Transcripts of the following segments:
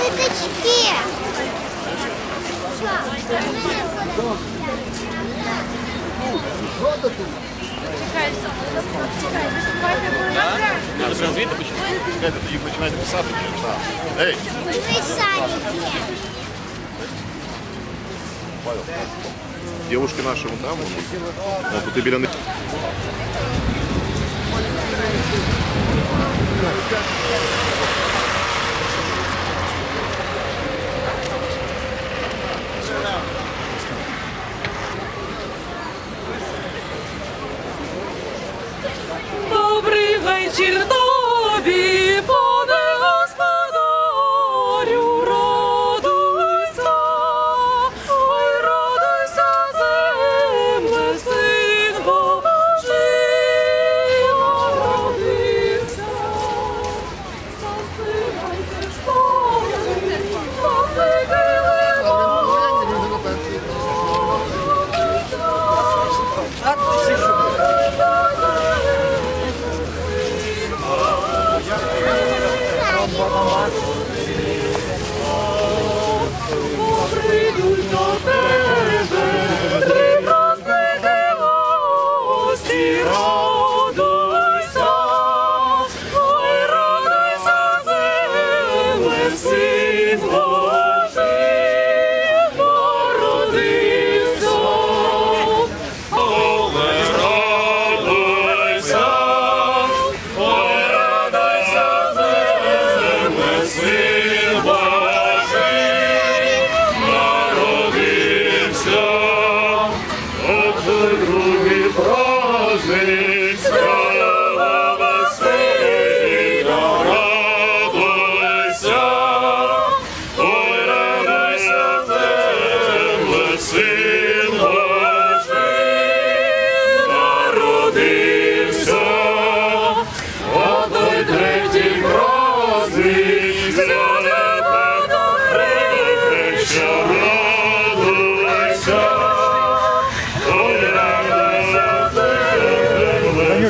Виточки. Розвійте, почекайте, їх починаєте писати. Ей! Ви девушки наши вон там. Вон, вон тут і біля них. Добрий!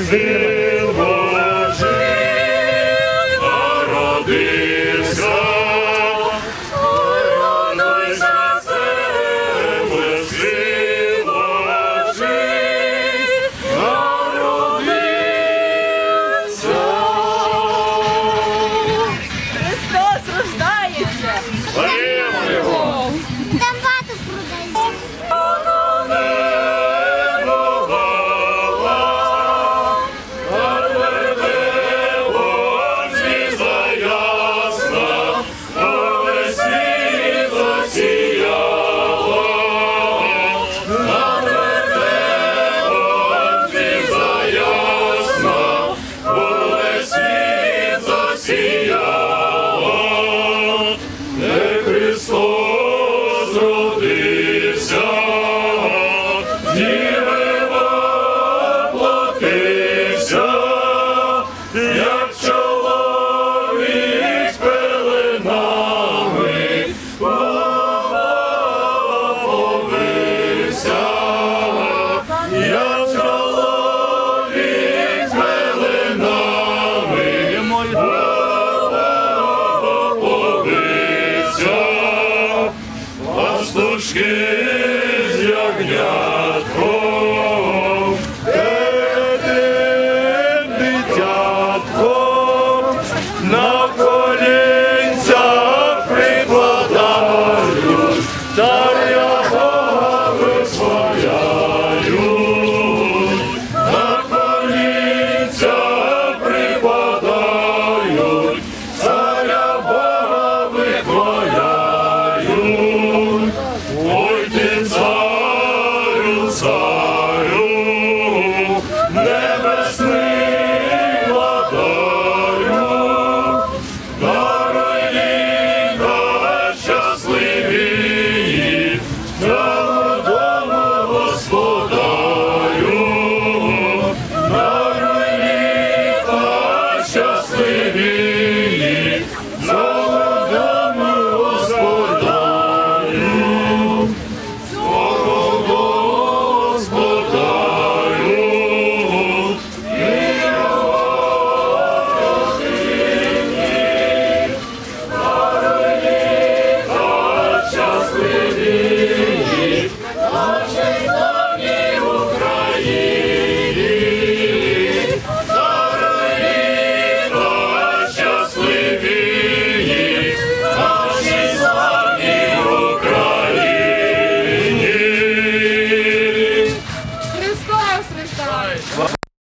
Spirit. сушки з ягнятком, тим дитятком.